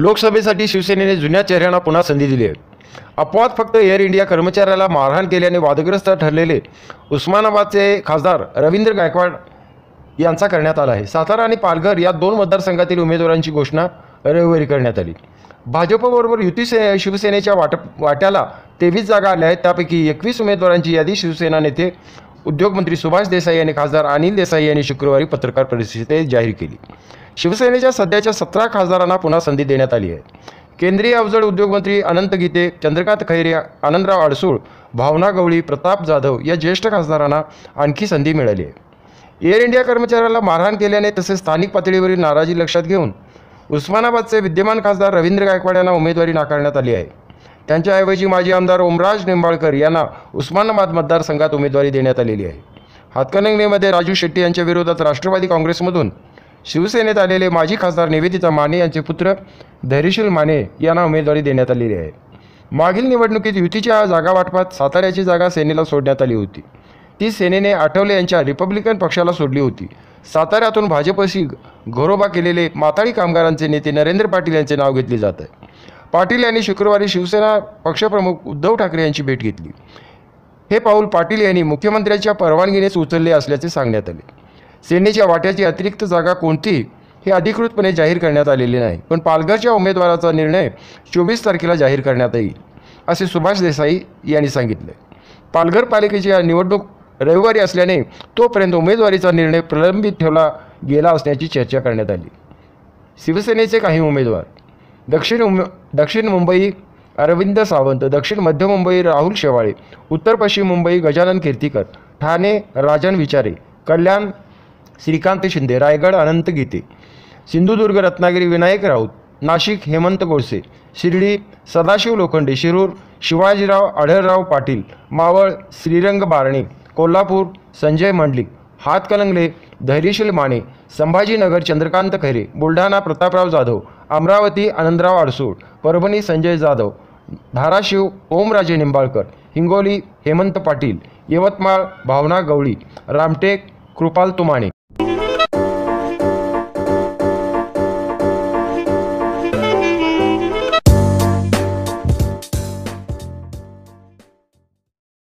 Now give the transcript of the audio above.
लोकसभेसाठी शिवसेनेने जुन्या चेहऱ्यांना पुन्हा संधी दिली आहे. अपवाद फक्त एअर इंडिया कर्मचाऱ्याला मारहाण केल्याने वादग्रस्त ठरलेले उस्मानाबादचे खासदार रवींद्र गायकवाड यांचा करण्यात आला आहे. सातारा आणि पालघर या दोन मतदारसंघातील उमेदवारांची घोषणा रविवारी करण्यात आली. भाजपबरोबर युती से शिवसेनेच्या वाट वाट्याला तेवीस जागा आल्या आहेत. त्यापैकी एकवीस उमेदवारांची यादी शिवसेना नेते उद्योगमंत्री सुभाष देसाई आणि खासदार अनिल देसाई यांनी शुक्रवारी पत्रकार परिषदेत जाहीर केली. शिवसेनेच्या सध्याच्या सतरा खासदारांना पुन्हा संधी देण्यात आली आहे. केंद्रीय अवजड उद्योगमंत्री अनंत गीते चंद्रकांत खैरे आनंदराव अडसूळ भावना गवळी प्रताप जाधव या ज्येष्ठ खासदारांना आणखी संधी मिळाली आहे. एअर इंडिया कर्मचाऱ्याला मारहाण केल्याने तसेच स्थानिक पातळीवरील नाराजी लक्षात घेऊन उस्मानाबादचे विद्यमान खासदार रवींद्र गायकवाड यांना उमेदवारी नाकारण्यात आली आहे. त्यांच्याऐवजी माजी आमदार ओमराज निंबाळकर यांना उस्मानाबाद मतदारसंघात उमेदवारी देण्यात आलेली आहे. हातकणंगलेमध्ये राजू शेट्टी यांच्या विरोधात राष्ट्रवादी काँग्रेसमधून शिवसेनेत आलेले माजी खासदार निवेदिता माने यांचे पुत्र धैर्यशील माने यांना उमेदवारी देण्यात आलेली आहे. मागील निवडणुकीत युतीच्या जागा वाटपात साताऱ्याची जागा सेनेला सोडण्यात आली होती. ती सेनेने आठवले यांच्या रिपब्लिकन पक्षाला सोडली होती. साताऱ्यातून भाजपशी घरोबा केलेले माताळी कामगारांचे नेते नरेंद्र पाटील यांचे नाव घेतले जात आहे. पाटील यांनी शुक्रवारी शिवसेना पक्षप्रमुख उद्धव ठाकरे यांची भेट घेतली. हे पाऊल पाटील यांनी मुख्यमंत्र्यांच्या परवानगीनेच उचलले असल्याचे सांगण्यात आले. सेनेच्या वाट्याची अतिरिक्त जागा कोणती हे अधिकृतपणे जाहीर करण्यात आलेले नाही. पण पालघरच्या उमेदवाराचा निर्णय चोवीस तारखेला जाहीर करण्यात येईल असे सुभाष देसाई यांनी सांगितले. पालघर पालिकेची निवडणूक रविवारी असल्याने तोपर्यंत उमेदवारीचा निर्णय प्रलंबित ठेवला गेला असण्याची चर्चा करण्यात आली. शिवसेनेचे काही उमेदवार दक्षिण उम दक्षिण मुंबई अरविंद सावंत दक्षिण मध्य मुंबई राहुल शेवाळे उत्तर पश्चिम मुंबई गजानन कीर्तीकर ठाणे राजन विचारे कल्याण श्रीकांत शिंदे रायगड अनंत गीते सिंधुदुर्ग रत्नागिरी विनायक राऊत नाशिक हेमंत गोडसे शिर्डी सदाशिव लोखंडे शिरूर शिवाजीराव आढळराव पाटील मावळ श्रीरंग बारणे कोल्हापूर संजय मंडलिक हातकलंगले धैर्यशील माने संभाजीनगर चंद्रकांत खैरे बुलढाणा प्रतापराव जाधव अमरावती आनंदराव आडसूळ परभणी संजय जाधव धाराशिव ओमराजे निंबाळकर हिंगोली हेमंत पाटील यवतमाळ भावना गवळी रामटेक कृपाल तुमाणे